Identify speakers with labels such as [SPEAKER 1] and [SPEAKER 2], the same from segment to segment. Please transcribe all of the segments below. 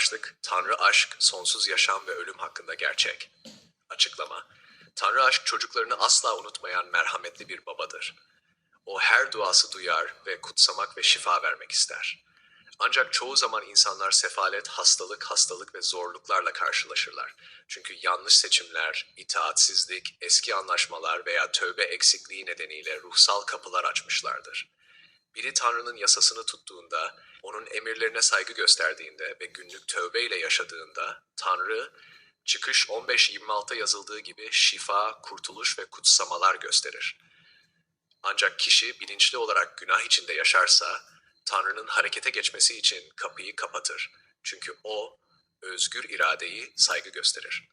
[SPEAKER 1] Başlık Tanrı aşk, sonsuz yaşam ve ölüm hakkında gerçek. Açıklama Tanrı aşk çocuklarını asla unutmayan merhametli bir babadır. O her duası duyar ve kutsamak ve şifa vermek ister. Ancak çoğu zaman insanlar sefalet, hastalık, hastalık ve zorluklarla karşılaşırlar. Çünkü yanlış seçimler, itaatsizlik, eski anlaşmalar veya tövbe eksikliği nedeniyle ruhsal kapılar açmışlardır. Biri Tanrı'nın yasasını tuttuğunda, onun emirlerine saygı gösterdiğinde ve günlük tövbeyle yaşadığında, Tanrı, Çıkış 15-26'da yazıldığı gibi şifa, kurtuluş ve kutsamalar gösterir. Ancak kişi bilinçli olarak günah içinde yaşarsa, Tanrı'nın harekete geçmesi için kapıyı kapatır. Çünkü O, özgür iradeyi saygı gösterir.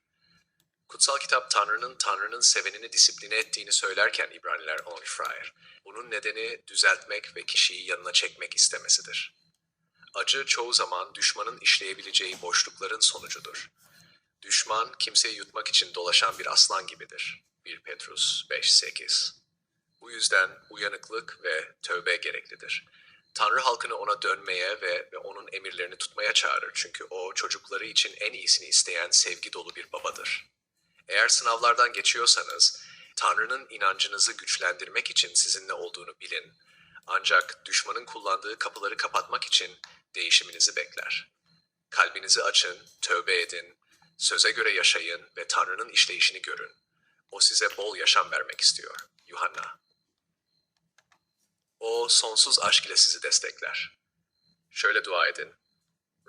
[SPEAKER 1] Kutsal kitap Tanrı'nın Tanrı'nın sevenini disipline ettiğini söylerken İbraniler 10 Freier, bunun nedeni düzeltmek ve kişiyi yanına çekmek istemesidir. Acı çoğu zaman düşmanın işleyebileceği boşlukların sonucudur. Düşman kimseyi yutmak için dolaşan bir aslan gibidir. 1 Petrus 5-8 Bu yüzden uyanıklık ve tövbe gereklidir. Tanrı halkını ona dönmeye ve, ve onun emirlerini tutmaya çağırır çünkü o çocukları için en iyisini isteyen sevgi dolu bir babadır. Eğer sınavlardan geçiyorsanız, Tanrı'nın inancınızı güçlendirmek için sizinle olduğunu bilin. Ancak düşmanın kullandığı kapıları kapatmak için değişiminizi bekler. Kalbinizi açın, tövbe edin, söze göre yaşayın ve Tanrı'nın işleyişini görün. O size bol yaşam vermek istiyor. Yuhanna O sonsuz aşk ile sizi destekler. Şöyle dua edin.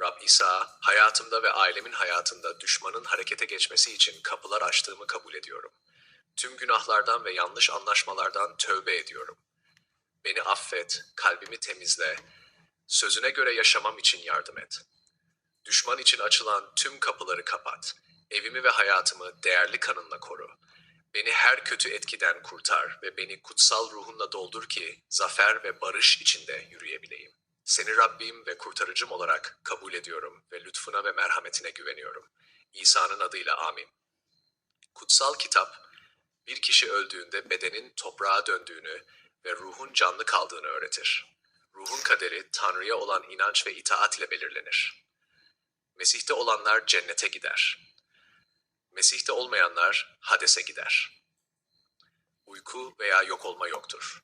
[SPEAKER 1] Rab İsa, hayatımda ve ailemin hayatında düşmanın harekete geçmesi için kapılar açtığımı kabul ediyorum. Tüm günahlardan ve yanlış anlaşmalardan tövbe ediyorum. Beni affet, kalbimi temizle, sözüne göre yaşamam için yardım et. Düşman için açılan tüm kapıları kapat. Evimi ve hayatımı değerli kanınla koru. Beni her kötü etkiden kurtar ve beni kutsal ruhunla doldur ki zafer ve barış içinde yürüyebileyim. Seni Rabbim ve kurtarıcım olarak kabul ediyorum ve lütfuna ve merhametine güveniyorum. İsa'nın adıyla amin. Kutsal kitap, bir kişi öldüğünde bedenin toprağa döndüğünü ve ruhun canlı kaldığını öğretir. Ruhun kaderi Tanrı'ya olan inanç ve itaat ile belirlenir. Mesih'te olanlar cennete gider. Mesih'te olmayanlar Hades'e gider. Uyku veya yok olma yoktur.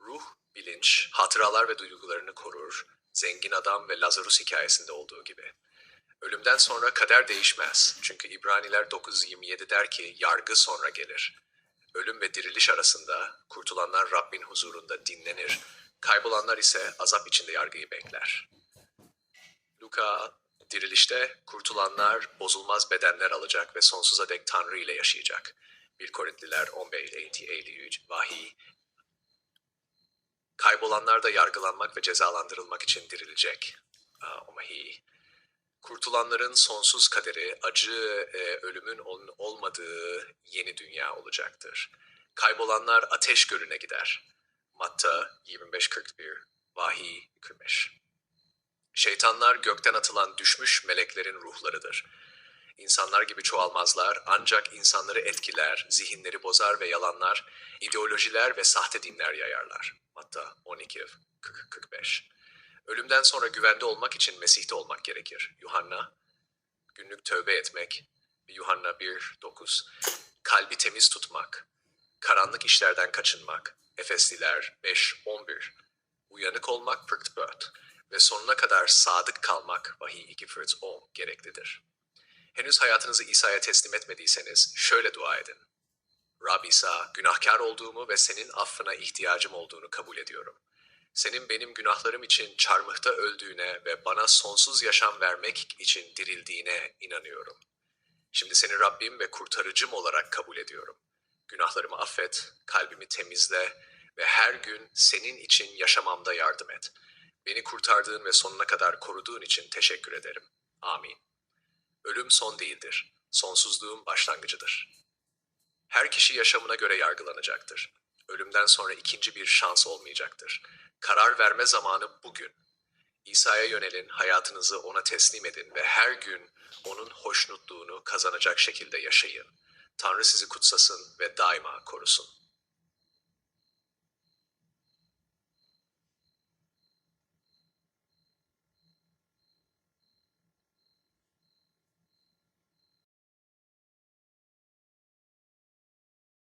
[SPEAKER 1] Ruh, bilinç, hatıralar ve duygularını korur, zengin adam ve Lazarus hikayesinde olduğu gibi. Ölümden sonra kader değişmez. Çünkü İbraniler 9.27 der ki yargı sonra gelir. Ölüm ve diriliş arasında kurtulanlar Rabbin huzurunda dinlenir. Kaybolanlar ise azap içinde yargıyı bekler. Luka dirilişte kurtulanlar bozulmaz bedenler alacak ve sonsuza dek Tanrı ile yaşayacak. 1 Korintliler 15-53 vahiy Kaybolanlar da yargılanmak ve cezalandırılmak için dirilecek. Vahiy. Kurtulanların sonsuz kaderi acı, e, ölümün ol- olmadığı yeni dünya olacaktır. Kaybolanlar ateş gölüne gider. Matta 25-41, Vahiy 45. Şeytanlar gökten atılan düşmüş meleklerin ruhlarıdır. İnsanlar gibi çoğalmazlar ancak insanları etkiler, zihinleri bozar ve yalanlar, ideolojiler ve sahte dinler yayarlar. Matta 12, 40, 45. Ölümden sonra güvende olmak için Mesih'te olmak gerekir. Yuhanna, günlük tövbe etmek. Yuhanna 1, 9. Kalbi temiz tutmak. Karanlık işlerden kaçınmak. Efesliler 5, 11. Uyanık olmak 44 ve sonuna kadar sadık kalmak vahiy 2 Fritz 10 gereklidir. Henüz hayatınızı İsa'ya teslim etmediyseniz şöyle dua edin. Rab İsa, günahkar olduğumu ve senin affına ihtiyacım olduğunu kabul ediyorum. Senin benim günahlarım için çarmıhta öldüğüne ve bana sonsuz yaşam vermek için dirildiğine inanıyorum. Şimdi seni Rabbim ve kurtarıcım olarak kabul ediyorum. Günahlarımı affet, kalbimi temizle ve her gün senin için yaşamamda yardım et. Beni kurtardığın ve sonuna kadar koruduğun için teşekkür ederim. Amin. Ölüm son değildir. Sonsuzluğun başlangıcıdır. Her kişi yaşamına göre yargılanacaktır. Ölümden sonra ikinci bir şans olmayacaktır. Karar verme zamanı bugün. İsa'ya yönelin, hayatınızı ona teslim edin ve her gün onun hoşnutluğunu kazanacak şekilde yaşayın. Tanrı sizi kutsasın ve daima korusun.